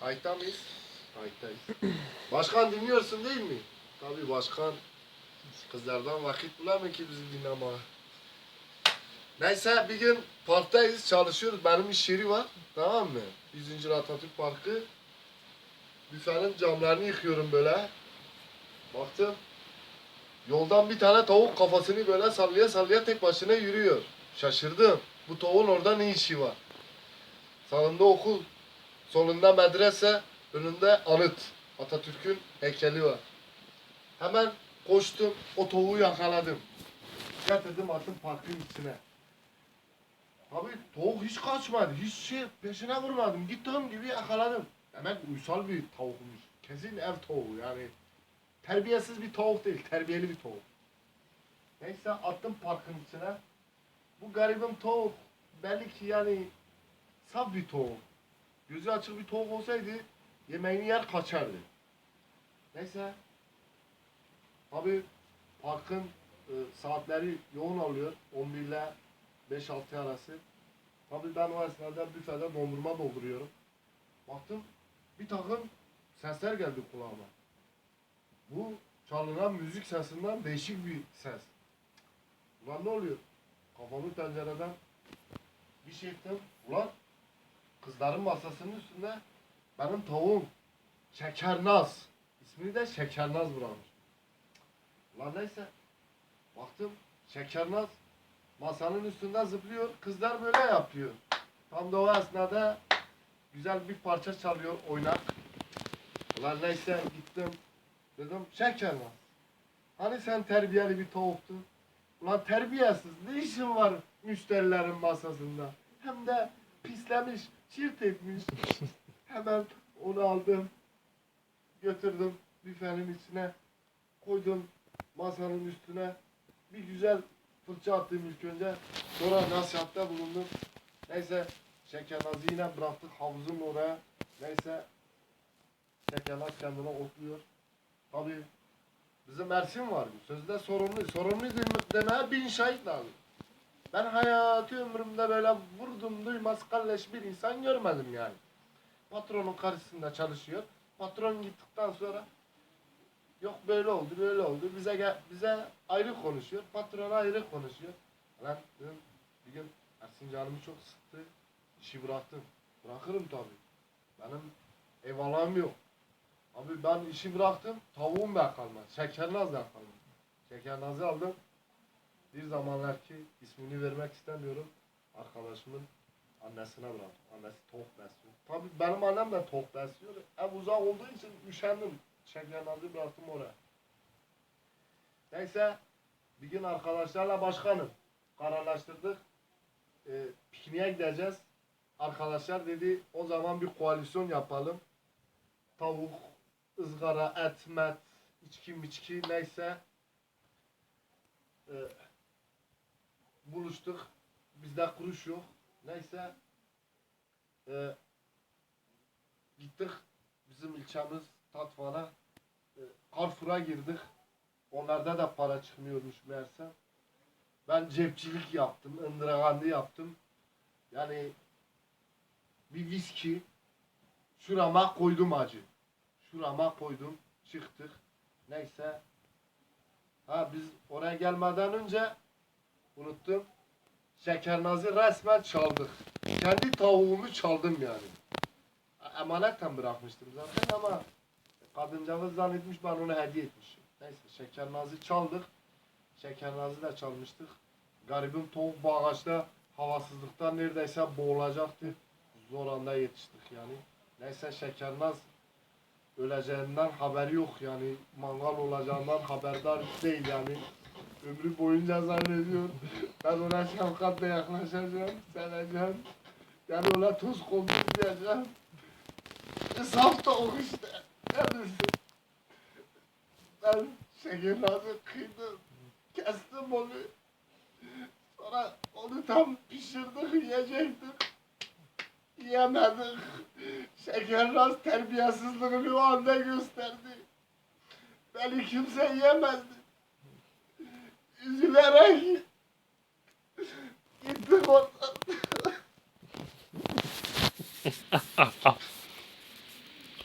Kayıtta mıyız? Kayıttayız. Başkan dinliyorsun değil mi? Tabii başkan kızlardan vakit bulamıyor ki bizi dinlemeye. Neyse bir gün parktayız çalışıyoruz. Benim iş yeri var. Tamam mı? 100. Atatürk Parkı. Büfenin camlarını yıkıyorum böyle. Baktım. Yoldan bir tane tavuk kafasını böyle sallaya sallaya tek başına yürüyor. Şaşırdım. Bu tavuğun orada ne işi var? Sağında okul, solunda medrese, önünde anıt. Atatürk'ün heykeli var. Hemen koştum, o tavuğu yakaladım. Getirdim attım parkın içine. Abi tavuk hiç kaçmadı, hiç şey peşine vurmadım. Gittiğim gibi yakaladım. Demek uysal bir tavukmuş. Kesin ev tavuğu yani. Terbiyesiz bir tavuk değil, terbiyeli bir tavuk. Neyse attım parkın içine. Bu garibim tavuk belli ki yani saf bir tavuk. Gözü açık bir tavuk olsaydı yemeğini yer kaçardı. Neyse. Abi parkın e, saatleri yoğun oluyor. 11 ile 5-6 arası. Tabii ben o esnada büfede dondurma dolduruyorum. Baktım bir takım sesler geldi kulağıma. Bu çalınan müzik sesinden değişik bir ses. Ulan ne oluyor? Kafamı pencereden bir şey ettim. Ulan kızların masasının üstünde benim tavuğum Şekernaz. İsmini de Şekernaz bırakmış. Ulan neyse. Baktım Şekernaz masanın üstünde zıplıyor. Kızlar böyle yapıyor. Tam da o esnada güzel bir parça çalıyor oynak. Ulan neyse gittim. Dedim Şekernaz. Hani sen terbiyeli bir tavuktun? Ulan terbiyesiz ne işin var müşterilerin masasında? Hem de pislemiş, çirt etmiş. Hemen onu aldım. Götürdüm büfenin içine. Koydum masanın üstüne. Bir güzel fırça attım ilk önce. Sonra nasihatte bulundum. Neyse Şekernaz'ı yine bıraktık havuzun oraya. Neyse Şekernaz kendine otluyor. Tabii Bizim Ersin var. Sözde sorumlu. Sorumlu dem- demeye bin şahit lazım. Ben hayatı ömrümde böyle vurdum duymaz kalleş bir insan görmedim yani. Patronun karşısında çalışıyor. Patron gittikten sonra yok böyle oldu böyle oldu. Bize gel, bize ayrı konuşuyor. Patron ayrı konuşuyor. Lan dedim, bir gün Ersin canımı çok sıktı. İşi bıraktım. Bırakırım tabii. Benim ev alanım yok. Abi ben işi bıraktım. Tavuğum da kalmadı. Şekernaz da kalmadı. Şekernaz'ı aldım. Bir zamanlar ki ismini vermek istemiyorum. Arkadaşımın annesine bıraktım. Annesi tavuk besliyor. Tabii benim annem de tavuk besliyor. Ev uzak olduğu için üşendim. Şekernaz'ı bıraktım oraya. Neyse bir gün arkadaşlarla başkanım kararlaştırdık. Ee, pikniğe gideceğiz. Arkadaşlar dedi o zaman bir koalisyon yapalım. Tavuk, ızgara, et, met, içki miçki neyse Ee, buluştuk. Bizde kuruş yok. Neyse ee, gittik bizim ilçemiz Tatvan'a Carrefour'a girdik. Onlarda da para çıkmıyormuş meğerse. Ben cepçilik yaptım, ındıragandı yaptım. Yani bir viski şurama koydum acı. Şurama koydum. Çıktık. Neyse. Ha biz oraya gelmeden önce unuttum. Şekernazı resmen çaldık. Kendi tavuğumu çaldım yani. Emanetten bırakmıştım zaten ama kadıncağız zannetmiş ben ona hediye etmişim. Neyse şekernazı çaldık. Şekernazı da çalmıştık. Garibim tavuk bağaçta havasızlıktan neredeyse boğulacaktı. Zor anda yetiştik yani. Neyse şekernaz öleceğinden haberi yok yani mangal olacağından haberdar değil yani ömrü boyunca zannediyor ben ona şefkatle yaklaşacağım seveceğim. Yani ona tuz kondurmayacağım saf tavuk işte ne bilsin ben şekernazı kıydım. Kestim onu. Sonra onu tam pişirdik yiyecektik yiyemedik Şekerraz terbiyesizliğini o anda gösterdi. Beni kimse yiyemezdi. যারাই কিন্তু